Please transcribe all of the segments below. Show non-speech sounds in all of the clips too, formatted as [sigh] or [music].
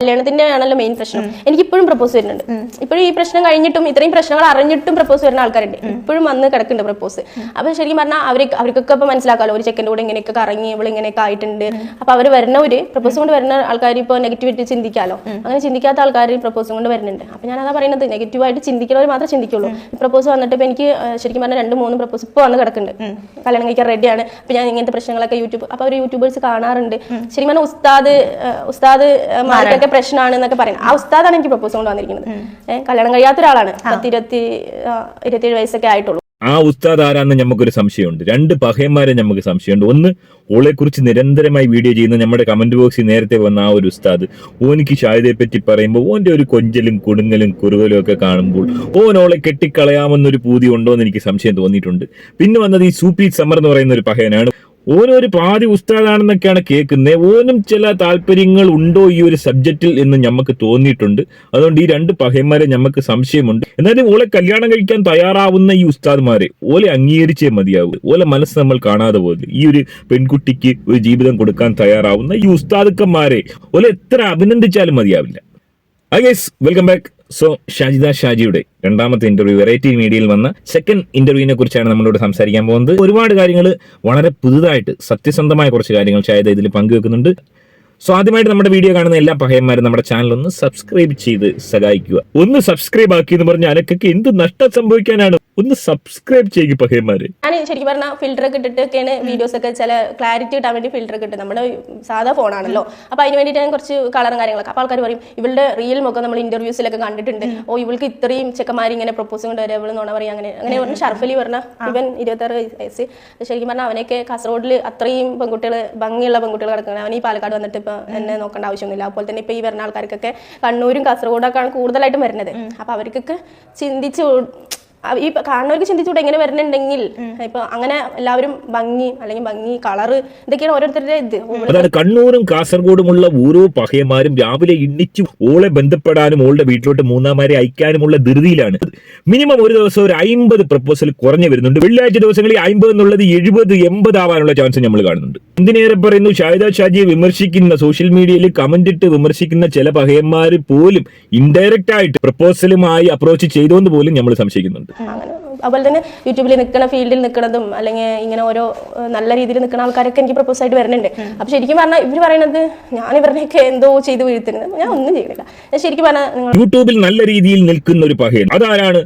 കല്യാണത്തിന്റെ ആണല്ലോ മെയിൻ പ്രശ്നം. എനിക്ക് ഇപ്പോഴും പ്രപ്പോസ് വരുന്നുണ്ട്. ഇപ്പോഴും ഈ പ്രശ്നം കഴിഞ്ഞിട്ടും ഇത്രയും പ്രശ്നങ്ങൾ അറിഞ്ഞിട്ടും പ്രപ്പോസ് വരുന്ന ആൾക്കാരുണ്ട്. ഇപ്പോഴും വന്ന് കിടക്കുന്നുണ്ട് പ്രപ്പോസ് അപ്പൊ ശരിക്കും പറഞ്ഞാൽ അവർ അവർക്കൊക്കെ ഇപ്പൊ മനസ്സിലാക്കാമല്ലോ ഒരു ചെക്കന്റെ കൂടെ ഇങ്ങനെയൊക്കെ കറങ്ങി ഇവൾ ഇങ്ങനെയൊക്കെ ആയിട്ടുണ്ട് അപ്പൊ അവർ വരുന്നവര് പ്രപ്പോസ് കൊണ്ട് വരുന്ന ആൾക്കാർ ഇപ്പോൾ നെഗറ്റിവിറ്റി ചിന്തിക്കാലോ. അങ്ങനെ ചിന്തിക്കാത്ത ആൾക്കാർ പ്രപ്പോസ് കൊണ്ട് വരുന്നുണ്ട്. അപ്പൊ ഞാൻ അതാ പറയുന്നത് നെഗറ്റീവായിട്ട് ചിന്തിക്കുന്നവർ മാത്രമേ ചിന്തിക്കുള്ളൂ. പ്രപ്പോസ് വന്നിട്ട് ഇപ്പൊ എനിക്ക് ശരിക്കും പറഞ്ഞാൽ രണ്ട് മൂന്ന് പ്രപ്പോസ് ഇപ്പോൾ വന്ന് കിടക്കുന്നുണ്ട്. കല്യാണം കഴിക്കാൻ റെഡിയാണ് അപ്പൊ ഞാൻ ഇങ്ങനത്തെ പ്രശ്നങ്ങളൊക്കെ യൂട്യൂബ് അപ്പൊ അവർ യൂട്യൂബേഴ്സ് കാണാറുണ്ട്. ശരിക്കും പറഞ്ഞാൽ ഉസ്താദ് ഉസ്താദ് മാർക്കൊക്കെ പ്രശ്നമാണ് എന്നൊക്കെ പറയുന്നത്. ആ ഉസ്താദാണ് എനിക്ക് പ്രപ്പോസ് കൊണ്ട് വന്നിരിക്കുന്നത്. കല്യാണം കഴിയാത്ത ഒരാളാണ് പത്ത് ഇരുപത്തി ഇരുപത്തിയേഴ് വയസ്സൊക്കെ ആയിട്ടുള്ളൂ. ആ ഉസ്താദ് ആരാന്ന് നമുക്കൊരു സംശയമുണ്ട്. രണ്ട് പഹയന്മാരെ നമുക്ക് സംശയമുണ്ട്. ഒന്ന് ഓളെ കുറിച്ച് നിരന്തരമായി വീഡിയോ ചെയ്യുന്ന നമ്മുടെ കമന്റ് ബോക്സിൽ നേരത്തെ വന്ന ആ ഒരു ഉസ്താദ് ഓനിക്ക് ഷാഹിദയെ പറ്റി പറയുമ്പോൾ ഓന്റെ ഒരു കൊഞ്ചലും കുടുങ്ങലും കുറുകലും ഒക്കെ കാണുമ്പോൾ ഓൻ ഓളെ കെട്ടിക്കളയാമെന്നൊരു പൂതി ഉണ്ടോ എന്ന് എനിക്ക് സംശയം തോന്നിയിട്ടുണ്ട്. പിന്നെ വന്നത് ഈ സൂപ്പി സമർ എന്ന് പറയുന്ന ഒരു പഹയനാണ്. ഓനൊരു പാതി ഉസ്താദാണെന്നൊക്കെയാണ് കേൾക്കുന്നത്. ഓനും ചില താല്പര്യങ്ങൾ ഉണ്ടോ ഈ ഒരു സബ്ജക്റ്റിൽ എന്ന് നമുക്ക് തോന്നിയിട്ടുണ്ട്. അതുകൊണ്ട് ഈ രണ്ട് പഹയന്മാരെ നമുക്ക് സംശയമുണ്ട്. എന്നാലും ഓളെ കല്യാണം കഴിക്കാൻ തയ്യാറാവുന്ന ഈ ഉസ്താദ്മാരെ ഓലെ അംഗീകരിച്ചേ മതിയാവൂ. ഓലെ മനസ്സ് നമ്മൾ കാണാതെ പോലെ ഈ ഒരു പെൺകുട്ടിക്ക് ഒരു ജീവിതം കൊടുക്കാൻ തയ്യാറാവുന്ന ഈ ഉസ്താദുക്കന്മാരെ ഓലെ എത്ര അഭിനന്ദിച്ചാലും മതിയാവില്ല. Hi guys welcome back so Shajida ഷാജിയുടെ രണ്ടാമത്തെ ഇന്റർവ്യൂ വെറൈറ്റി മീഡിയയിൽ വന്ന സെക്കൻഡ് ഇന്റർവ്യൂവിനെ കുറിച്ചാണ് നമ്മളോട് സംസാരിക്കാൻ പോകുന്നത്. ഒരുപാട് കാര്യങ്ങൾ വളരെ പുതുതായിട്ട് സത്യസന്ധമായ കുറച്ച് കാര്യങ്ങൾ ഷാജിദ ഇതിൽ പങ്കുവെക്കുന്നുണ്ട്. സോ ആദ്യമായിട്ട് നമ്മുടെ വീഡിയോ കാണുന്ന എല്ലാ പഹയന്മാരും നമ്മുടെ ചാനൽ ഒന്ന് സബ്സ്ക്രൈബ് ചെയ്ത് സഹായിക്കുക. ഒന്ന് സബ്സ്ക്രൈബ് ആക്കി എന്ന് പറഞ്ഞാൽ അനക്കൊക്കെ എന്ത് നഷ്ടം സംഭവിക്കാനാണ്? ഒന്ന് സബ്സ്ക്രൈബ് ചെയ്യുക പഹയന്മാര്. ഞാൻ ശരിക്കും പറഞ്ഞാൽ ഫിൽറ്റർ ഒക്കെ ഇട്ടിട്ടൊക്കെയാണ് വീഡിയോസ് ഒക്കെ ചില ക്ലാരിറ്റി കിട്ടാൻ വേണ്ടി ഫിൽറ്റർ ഒക്കെ ഇട്ട് നമ്മുടെ സാധാ ഫോണാണല്ലോ അപ്പൊ അതിന് വേണ്ടിയിട്ട് ഞാൻ കുറച്ച് കളറും കാര്യങ്ങളൊക്കെ. അപ്പൊ ആൾക്കാർ പറയും ഇവളുടെ റിയൽ മുഖം നമ്മൾ ഇന്റർവ്യൂസിലൊക്കെ കണ്ടിട്ടുണ്ട്. ഓ ഇവൾക്ക് ഇത്രയും ചെക്കന്മാർ ഇങ്ങനെ പ്രപ്പോസ് കൊണ്ട് വരെ ഇവൾ നോണ പറയും അങ്ങനെ അങ്ങനെ പറഞ്ഞ ഷർഫലി പറഞ്ഞ ഇവൻ ഇരുപത്താറ് വയസ്സ്. ശരിക്കും പറഞ്ഞാൽ അവനൊക്കെ കാസർഗോഡിൽ അത്രയും പെൺകുട്ടികൾ ഭംഗിയുള്ള പെൺകുട്ടികൾ കിടക്കുന്നത് അവൻ ഈ പാലക്കാട് വന്നിട്ട് ഇപ്പൊ എന്നെ നോക്കേണ്ട ആവശ്യമൊന്നുമില്ല. അതുപോലെ തന്നെ ഇപ്പൊ ഈ വരുന്ന ആൾക്കാർക്കൊക്കെ കണ്ണൂരും കാസർഗോഡൊക്കെയാണ് കൂടുതലായിട്ടും വരുന്നത്. അപ്പൊ അവർക്കൊക്കെ ചിന്തിച്ച് ഈ കാണുന്നവർക്ക് ചിന്തിച്ചുകൂടെ എങ്ങനെ വരുന്നുണ്ടെങ്കിൽ ഇപ്പൊ അങ്ങനെ എല്ലാവരും ഭംഗി അല്ലെങ്കിൽ ഭംഗി കളറ് ഇതൊക്കെയാണ് ഓരോരുത്തരുടെ ഇത്. അതാണ് കണ്ണൂരും കാസർഗോഡുമുള്ള ഓരോ പഹയന്മാരും രാവിലെ ഇണ്ണിച്ചു ഓളെ ബന്ധപ്പെടാനും ഓളുടെ വീട്ടിലോട്ട് മൂന്നാമാരെ അയക്കാനുമുള്ള ധൃതിയിലാണ്. മിനിമം ഒരു ദിവസം ഒരു അമ്പത് പ്രപ്പോസൽ കുറഞ്ഞു വരുന്നുണ്ട്. വെള്ളിയാഴ്ച ദിവസങ്ങളിൽ അമ്പത് എന്നുള്ളത് എഴുപത് എൺപത് ആവാനുള്ള ചാൻസ് നമ്മൾ കാണുന്നുണ്ട്. എന്തിനേറെ പറയുന്നു? ഷാഹിദ ഷാജിയെ വിമർശിക്കുന്ന സോഷ്യൽ മീഡിയയിൽ കമന്റ് ഇട്ട് വിമർശിക്കുന്ന ചില പഹയന്മാർ പോലും ഇൻഡയറക്റ്റ് ആയിട്ട് പ്രപ്പോസലുമായി അപ്രോച്ച് ചെയ്തോന്ന് പോലും നമ്മൾ സംശയിക്കുന്നുണ്ട്. അങ്ങനെ. അതുപോലെ തന്നെ യൂട്യൂബിൽ നിൽക്കുന്ന ഫീൽഡിൽ നിൽക്കുന്നതും അല്ലെങ്കിൽ ഇങ്ങനെ ഓരോ നല്ല രീതിയിൽ നിൽക്കുന്ന ആൾക്കാരൊക്കെ എനിക്ക് പ്രപ്പോസ് ആയിട്ട് വരുന്നുണ്ട്. അപ്പൊ ശരിക്കും പറഞ്ഞാൽ ഇവർ പറയുന്നത് ഞാൻ ഇവരുടെയൊക്കെ എന്തോ ചെയ്ത് വീഴ്ത്തുന്നത്. ഞാൻ ഒന്നും ചെയ്യുന്നില്ല ഞാൻ ശരിക്കും പറഞ്ഞാൽ യൂട്യൂബിൽ നല്ല രീതിയിൽ നിൽക്കുന്ന ഒരു പഹയൻ. അതാരാണ്?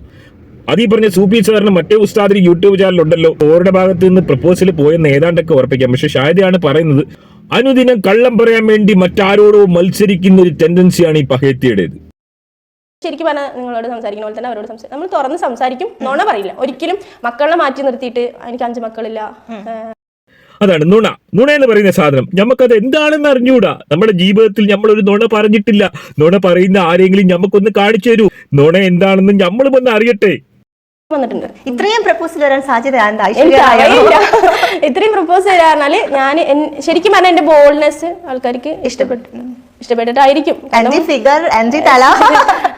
അത് ഈ പറഞ്ഞ സൂപ്പി സാറിന് മറ്റേ ഉസ്താദിന് യൂട്യൂബ് ചാനൽ ഉണ്ടല്ലോ. ഓരുടെ ഭാഗത്ത് നിന്ന് പ്രപ്പോസൽ പോയെന്ന് ഏതാണ്ടൊക്കെ ഉറപ്പിക്കാം. പക്ഷെ ഷാഹിദയാണ് പറയുന്നത് അനുദിനം കള്ളം പറയാൻ വേണ്ടി മറ്റാരോടോ മത്സരിക്കുന്ന ഒരു ടെൻഡൻസിയാണ് ഈ പഹയത്തിയുടേത്. ശരിക്കും പറഞ്ഞാൽ നിങ്ങളോട് സംസാരിക്കുന്ന പോലെ തന്നെ അവരോട് സംസാരിക്കും നമ്മൾ തുറന്ന് സംസാരിക്കും നോണ പറയില്ല. ഒരിക്കലും മക്കളെ മാറ്റി നിർത്തിയിട്ട് എനിക്ക് അഞ്ച് മക്കളില്ല. അതാണ് നുണ. നുണ എന്ന് പറയുന്ന സാധനം. നമുക്കത് എന്താണെന്ന് അറിഞ്ഞുകൂടാ നമ്മുടെ ജീവിതത്തിൽ നമ്മൾ ഒരു നുണ പറഞ്ഞിട്ടില്ല. നുണ പറയുന്ന ആരെങ്കിലും നമുക്കൊന്ന് കാണിച്ചു തരൂ. നുണ എന്താണെന്ന് നമ്മളും ഒന്ന് അറിയട്ടെ. വന്നിട്ടുണ്ട്. ഇത്രയും പ്രപ്പോസൽ വരാൻ സാധ്യത ഇത്രയും പ്രപ്പോസ് ചെയ്താൽ ഞാൻ ശരിക്കും പറഞ്ഞാൽ എന്റെ ബോൾഡ്നെസ് ആൾക്കാർക്ക് ഇഷ്ടപ്പെട്ടു. ഇഷ്ടപ്പെട്ടിട്ടായിരിക്കും. [laughs]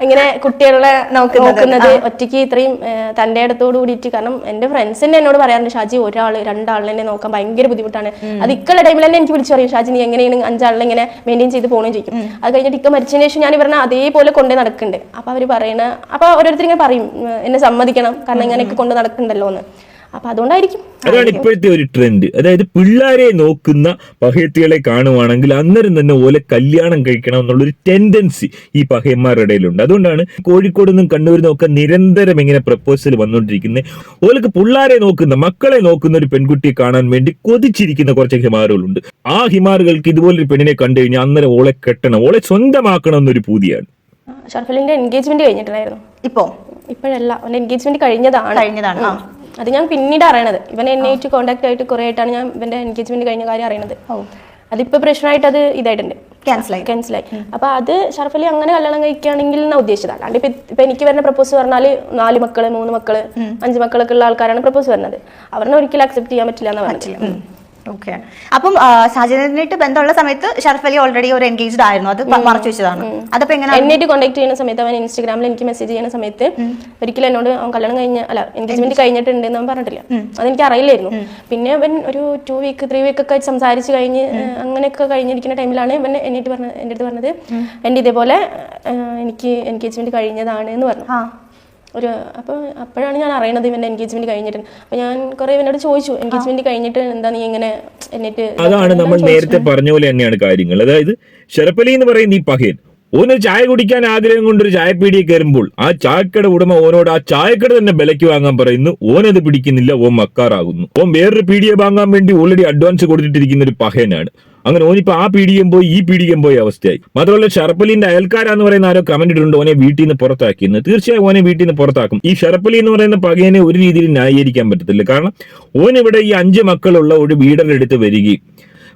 ഇങ്ങനെ കുട്ടികളെ നോക്കുന്നത്, നോക്കുന്നത് ഒറ്റയ്ക്ക് ഇത്രയും തന്റെ അടുത്തോട് കൂടിയിട്ട് കാരണം എന്റെ ഫ്രണ്ട്സ് തന്നെ എന്നോട് പറയാറുണ്ട് ഷാജി ഒരാൾ രണ്ടാളിനെ തന്നെ നോക്കാൻ ഭയങ്കര ബുദ്ധിമുട്ടാണ്. അത് ഇക്കുള്ള ടൈമിൽ തന്നെ എനിക്ക് വിളിച്ചു പറയും ഷാജി നീ എങ്ങനെയാണ് അഞ്ചാളിനെ ഇങ്ങനെ മെയിന്റെയിൻ ചെയ്ത് പോകണം ചോദിക്കും. അത് കഴിഞ്ഞിട്ട് ഇക്ക മരിച്ചതിന് ശേഷം ഞാൻ ഇവരെ അതേപോലെ കൊണ്ട് നടക്കുന്നുണ്ട് അപ്പൊ അവർ പറയണ അപ്പൊ ഓരോരുത്തർ ഇങ്ങനെ പറയും എന്നെ സമ്മതിക്കണം കാരണം ഇങ്ങനെയൊക്കെ കൊണ്ട് നടക്കണ്ടല്ലോന്ന്. എന്ന് അപ്പൊ അതുകൊണ്ടായിരിക്കും. അതാണ് ഇപ്പോഴത്തെ ഒരു ട്രെൻഡ് അതായത് പിള്ളേരെ നോക്കുന്ന പഹയത്തികളെ കാണുവാണെങ്കിൽ അന്നേരം തന്നെ ഓലെ കല്യാണം കഴിക്കണം എന്നുള്ളൊരു ടെൻഡൻസി ഈ പഹയന്മാരുടെ ഇടയിലുണ്ട്. അതുകൊണ്ടാണ് കോഴിക്കോട് നിന്നും കണ്ണൂരിൽ നിന്നൊക്കെ നിരന്തരം ഇങ്ങനെ പ്രപ്പോസൽ വന്നുകൊണ്ടിരിക്കുന്നത് ഓലക്ക് പിള്ളേരെ നോക്കുന്ന മക്കളെ നോക്കുന്ന ഒരു പെൺകുട്ടിയെ കാണാൻ വേണ്ടി കൊതിച്ചിരിക്കുന്ന കുറച്ച് ഹിമാറുകളുണ്ട്. ആ ഹിമാറുകൾക്ക് ഇതുപോലൊരു പെണ്ണിനെ കണ്ടു കഴിഞ്ഞാൽ അന്നേരം ഓളെ കെട്ടണം ഓളെ സ്വന്തമാക്കണം എന്നൊരു പൂതിയാണ്. ഷർഫലിന്റെ എൻഗേജ്മെന്റ് കഴിഞ്ഞിട്ടുണ്ടായിരുന്നു. ഇപ്പോ? ഇപ്പോഴല്ല എൻഗേജ്മെന്റ് കഴിഞ്ഞതാണ്. കഴിഞ്ഞതാണ് ആ. അത് ഞാൻ പിന്നീട് അറിയണത്. ഇവൻ എന്നെ ആയിട്ട് കോൺടാക്ട് ആയിട്ട് കുറെ ആയിട്ടാണ് ഞാൻ ഇവന്റെ എൻഗേജ്മെന്റ് കഴിഞ്ഞ കാര്യം അറിയണത്. അതിപ്പോ പ്രശ്നമായിട്ട് അത് ഇതായിട്ടുണ്ട്. ക്യാൻസലായി ക്യാൻസലായി അപ്പൊ അത് ഷർഫലി അങ്ങനെ കല്യാണം കഴിക്കുകയാണെങ്കിൽ എന്നാ ഉദ്ദേശിച്ചത് അല്ലാണ്ട് ഇപ്പൊ ഇപ്പൊ എനിക്ക് വരുന്ന പ്രപ്പോസ് പറഞ്ഞാൽ നാല് മക്കൾ മൂന്ന് മക്കൾ അഞ്ച് മക്കളൊക്കെ ഉള്ള ആൾക്കാരാണ് പ്രപ്പോസ് വരുന്നത്. അവരെ ഒരിക്കലും അക്സെപ്റ്റ് ചെയ്യാൻ പറ്റില്ല എന്ന് പറഞ്ഞില്ല ഓക്കെ അപ്പം സാജനായിട്ട് ബന്ധമുള്ള സമയത്ത് ഷർഫ് അലി ഓൾറെഡി ഒരു എൻഗേജ്ഡ് ആയിരുന്നു. അത് മറച്ചു വെച്ചതാണ്. അതപ്പോ എങ്ങനെ എന്നിട്ട് കോൺടാക്ട് ചെയ്യുന്ന സമയത്ത് അവൻ ഇൻസ്റ്റാഗ്രാമിൽ എനിക്ക് മെസ്സേജ് ചെയ്യുന്ന സമയത്ത് ഒരിക്കലും എന്നോട് അവൻ കല്യാണം കഴിഞ്ഞ അല്ല എൻഗേജ്മെന്റ് കഴിഞ്ഞിട്ടുണ്ട് എന്ന് പറഞ്ഞിട്ടില്ല. അതെനിക്ക് അറിയില്ലായിരുന്നു. പിന്നെ അവൻ ഒരു ടു വീക്ക് ത്രീ വീക്ക് ഒക്കെ സംസാരിച്ച് കഴിഞ്ഞ് അങ്ങനെയൊക്കെ കഴിഞ്ഞിരിക്കുന്ന ടൈമിലാണ് ഇവൻ എന്നിട്ട് പറഞ്ഞ എന്റെ അടുത്ത് പറഞ്ഞത്. എന്റെ ഇതേപോലെ എനിക്ക് എൻഗേജ്മെന്റ് കഴിഞ്ഞതാണ് എന്ന് പറഞ്ഞു. ഒരു അപ്പോൾ അപ്പോഴാണ് ഞാൻ അറിയണത് ഇവന്റെ എൻഗേജ്മെന്റ് കഴിഞ്ഞിട്ടുണ്ട് അപ്പോൾ ഞാൻ കുറേ ഇവനോട് ചോദിച്ചു എൻഗേജ്മെന്റ് കഴിഞ്ഞിട്ട് എന്താ നീ ഇങ്ങനെ എന്നിട്ട് അതാണ് നമ്മൾ നേരത്തെ പറഞ്ഞ പോലെ തന്നെയാണ് കാര്യങ്ങൾ. അതായത് ശരപ്പലി എന്ന് പറയുന്ന ഈ പഹയൻ ഓന് ചായ കുടിക്കാൻ ആഗ്രഹം കൊണ്ട് കൊണ്ടൊരു ചായപ്പീടിയെ കയറുമ്പോൾ ആ ചായക്കട ഉടമ ഓനോട് ആ ചായക്കട തന്നെ വിലയ്ക്ക് വാങ്ങാൻ പറയുന്നു ഓനത് പിടിക്കുന്നില്ല ഓൻ മക്കാറാകുന്നു. ഓൻ വേറൊരു പീടിയെ വാങ്ങാൻ വേണ്ടി ഓൾറെഡി അഡ്വാൻസ് കൊടുത്തിട്ടിരിക്കുന്ന ഒരു പഹയനാണ് അങ്ങനെ ഓനിപ്പോ ആ പീടികം പോയി ഈ പീടികം പോയി അവസ്ഥയായി. മാത്രമല്ല ഷർപ്പലിന്റെ അയൽക്കാരാന്ന് പറയുന്ന ആരോ കമന്റ് ഇട്ടിട്ടുണ്ട് ഓനെ വീട്ടിൽ നിന്ന് പുറത്താക്കിയെന്ന്. തീർച്ചയായും ഓനെ വീട്ടിൽ നിന്ന് പുറത്താക്കും. ഈ ഷർപ്പലി എന്ന് പറയുന്ന പകയനെ ഒരു രീതിയിൽ ന്യായീകരിക്കാൻ പറ്റത്തില്ല. കാരണം ഓനിവിടെ ഈ അഞ്ച് മക്കളുള്ള ഒരു വീടരുടെ അടുത്ത് വരികയും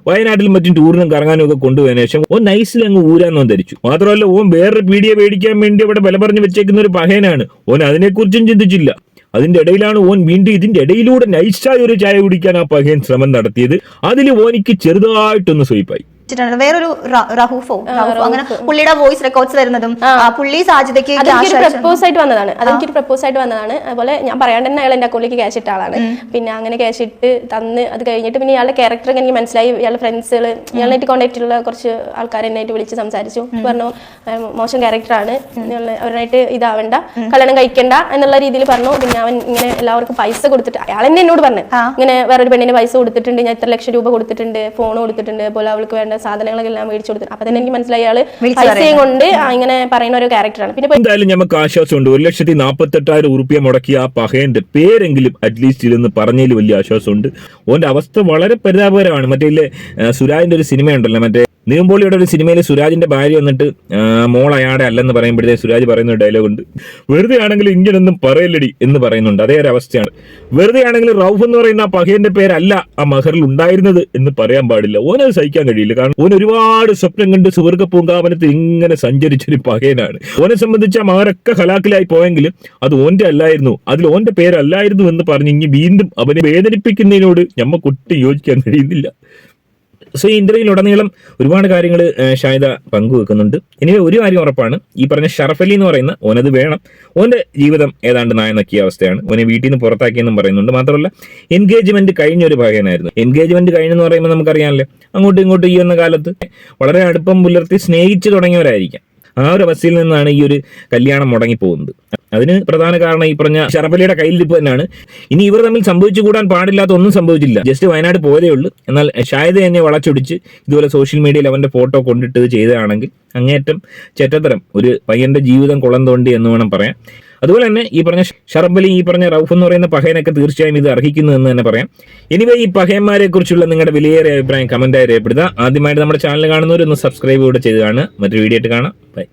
വയനാട്ടിലും മറ്റും ടൂറിനും കറങ്ങാനും ഒക്കെ കൊണ്ടുപോയതിനു ശേഷം ഓൻ നൈസിൽ അങ്ങ് ഊരാന്നോ ധരിച്ചു. മാത്രമല്ല ഓൻ വേറൊരു പീഡിയെ മേടിക്കാൻ വേണ്ടി അവിടെ വില പറഞ്ഞു വെച്ചേക്കുന്ന ഒരു പഹയനാണ് ഓൻ അതിനെക്കുറിച്ചും ചിന്തിച്ചില്ല. അതിന്റെ ഇടയിലാണ് ഓൻ വീണ്ടും ഇതിന്റെ ഇടയിലൂടെ നൈസായ ഒരു ചായ കുടിക്കാൻ ആ പഹയൻ ശ്രമം നടത്തിയത്. അതിൽ ഓനിക്ക് ചെറുതായിട്ടൊന്ന് സ്വീപ്പായി വെച്ചിട്ടുണ്ട്. വേറൊരു റഹൂഫോ അങ്ങനെ പുള്ളിയുടെ വോയിസ് റെക്കോർഡ്സ് വരുന്നതും പുള്ളി അതെനിക്കൊരു പ്രപ്പോസ് ആയിട്ട് വന്നതാണ്. അതെനിക്കൊരു പ്രപ്പോസ് ആയിട്ട് വന്നതാണ്. അതുപോലെ ഞാൻ പറയാണ്ട് തന്നെ അയാൾ എന്റെ അക്കൗണ്ടിലേക്ക് ക്യാഷ് ഇട്ട ആളാണ് പിന്നെ അങ്ങനെ ക്യാഷ് ഇട്ട് തന്ന് അത് കഴിഞ്ഞിട്ട് പിന്നെ ഇയാളുടെ ക്യാരക്ടർ എനിക്ക് മനസ്സിലായി. ഇയാളുടെ ഫ്രണ്ട്സുകൾ ഇയാളായിട്ട് കോൺടാക്ട് ഉള്ള കുറച്ച് ആൾക്കാർ എന്നായിട്ട് വിളിച്ച് സംസാരിച്ചു. പറഞ്ഞു "ആ, മോശം ക്യാരക്ടറാണ് അവരായിട്ട് ഇതാവണ്ട. കല്യാണം കഴിക്കണ്ട എന്നുള്ള രീതിയിൽ പറഞ്ഞു. പിന്നെ അവൻ ഇങ്ങനെ എല്ലാവർക്കും പൈസ കൊടുത്തിട്ട് അയാൾ തന്നെ എന്നോട് പറഞ്ഞു. ഇങ്ങനെ വേറൊരു പെണ്ണിന് പൈസ കൊടുത്തിട്ടുണ്ട്. ഞാൻ ഇത്ര ലക്ഷം രൂപ കൊടുത്തിട്ടുണ്ട്. ഫോൺ കൊടുത്തിട്ടുണ്ട്. അതുപോലെ അവൾക്ക് വേണ്ട സാധനങ്ങളൊക്കെ എല്ലാം മേടിച്ചു കൊടുത്തു അപ്പൊ തന്നെ എനിക്ക് മനസ്സിലായി അയാൾ പൈസയും കൊണ്ട് ഇങ്ങനെ പറയുന്ന ഒരു ക്യാരക്ടറാണ്. പിന്നെ എന്തായാലും നമുക്ക് ആശ്വാസമുണ്ട്. ഒരു ലക്ഷത്തി നാൽപ്പത്തെട്ടായിരം ഉറുപ്പ്യ മുടക്കിയ ആ പഹയന്റെ പേരെങ്കിലും അറ്റ്ലീസ്റ്റ് ഇതെന്ന് പറഞ്ഞതിൽ വലിയ ആശ്വാസമുണ്ട്. ഓന്റെ അവസ്ഥ വളരെ പരിതാപകരമാണ്. മറ്റേ സുരാജിന്റെ ഒരു സിനിമ ഉണ്ടല്ലോ മറ്റേ നീമ്പോളിയുടെ ഒരു സിനിമയിൽ സുരാജിന്റെ ഭാര്യ വന്നിട്ട് മോൾ അയാടെ അല്ലെന്ന് പറയുമ്പോഴത്തേ സുരാജ് പറയുന്ന ഒരു ഡയലോഗ് ഉണ്ട്. വെറുതെ ആണെങ്കിൽ ഇങ്ങനൊന്നും പറയല്ലടി എന്ന് പറയുന്നുണ്ട്. അതേ ഒരു അവസ്ഥയാണ്. വെറുതെ ആണെങ്കിൽ റൌഫ് എന്ന് പറയുന്ന ആ പഹയന്റെ പേരല്ല ആ മഹറിൽ ഉണ്ടായിരുന്നത് എന്ന് പറയാൻ പാടില്ല. ഓനത് സഹിക്കാൻ കഴിയില്ല. കാരണം ഓൻ ഒരുപാട് സ്വപ്നം കണ്ട് സുവർഗ പൂങ്കാവനത്തിൽ ഇങ്ങനെ സഞ്ചരിച്ചൊരു പകയനാണ്. ഓനെ സംബന്ധിച്ച് ആ മകരൊക്കെ ഹലാക്കിലായി പോയെങ്കിലും അത് ഓന്റെ അല്ലായിരുന്നു. അതിൽ ഓന്റെ പേരല്ലായിരുന്നു എന്ന് പറഞ്ഞ് ഇനി വീണ്ടും അവനെ വേദനിപ്പിക്കുന്നതിനോട് കുട്ടി യോജിക്കാൻ കഴിയുന്നില്ല. സോ ഈ ഇന്റർവ്യൂലുടനീളം ഒരുപാട് കാര്യങ്ങൾ ഷാഹിദ പങ്കുവെക്കുന്നുണ്ട്. ഇനി ഒരു കാര്യം ഉറപ്പാണ്. ഈ പറഞ്ഞ ഷറഫലി എന്ന് പറയുന്ന ഓനത് വേണം. ഓന്റെ ജീവിതം ഏതാണ്ട് നായ നക്കിയ അവസ്ഥയാണ്. ഓനെ വീട്ടിൽ നിന്ന് പുറത്താക്കിയെന്നും പറയുന്നുണ്ട്. മാത്രമല്ല എൻഗേജ്മെന്റ് കഴിഞ്ഞ ഒരു പകയനായിരുന്നു എൻഗേജ്മെന്റ് കഴിഞ്ഞെന്ന് പറയുമ്പോൾ നമുക്കറിയാമല്ലോ അങ്ങോട്ടും ഇങ്ങോട്ടും ഈ വന്ന കാലത്ത് വളരെ അടുപ്പം പുലർത്തി സ്നേഹിച്ചു തുടങ്ങിയവരായിരിക്കാം. ആ ഒരു അവസ്ഥയിൽ നിന്നാണ് ഈ ഒരു കല്യാണം മുടങ്ങി പോകുന്നത് അതിന് പ്രധാന കാരണം ഈ പറഞ്ഞ ഷറഫലിയുടെ കയ്യിലിരിപ്പ് തന്നെയാണ്. ഇനി ഇവർ തമ്മിൽ സംഭവിച്ചു കൂടാൻ പാടില്ലാത്ത ഒന്നും സംഭവിച്ചില്ല. ജസ്റ്റ് വയനാട് പോയതേ ഉള്ളൂ. എന്നാൽ ഷായദ എന്നെ വളച്ചൊടിച്ച് ഇതുപോലെ സോഷ്യൽ മീഡിയയിൽ അവന്റെ ഫോട്ടോ കൊണ്ടിട്ട് ചെയ്തതാണെങ്കിൽ അങ്ങേറ്റം ചെറ്റത്തരം ഒരു പയ്യന്റെ ജീവിതം കുളം തോണ്ടി എന്ന് വേണം പറയാം അതുപോലെ തന്നെ ഈ പറഞ്ഞ ഷറബലി ഈ പറഞ്ഞ റൌഫ് എന്ന് പറയുന്ന പഹയനൊക്കെ തീർച്ചയായും ഇത് അർഹിക്കുന്നു എന്ന് തന്നെ പറയാം. എനിവേ ഈ പഹയന്മാരെ കുറിച്ചുള്ള നിങ്ങളുടെ വിലയേറിയ അഭിപ്രായം കമന്റായി രേഖപ്പെടുത്തുക. ആദ്യമായിട്ട് നമ്മുടെ ചാനൽ കാണുന്നവരൊന്ന് സബ്സ്ക്രൈബ് കൂടെ ചെയ്ത് കാണുക. മറ്റൊരു വീഡിയോ ആയിട്ട് കാണാം. ബൈ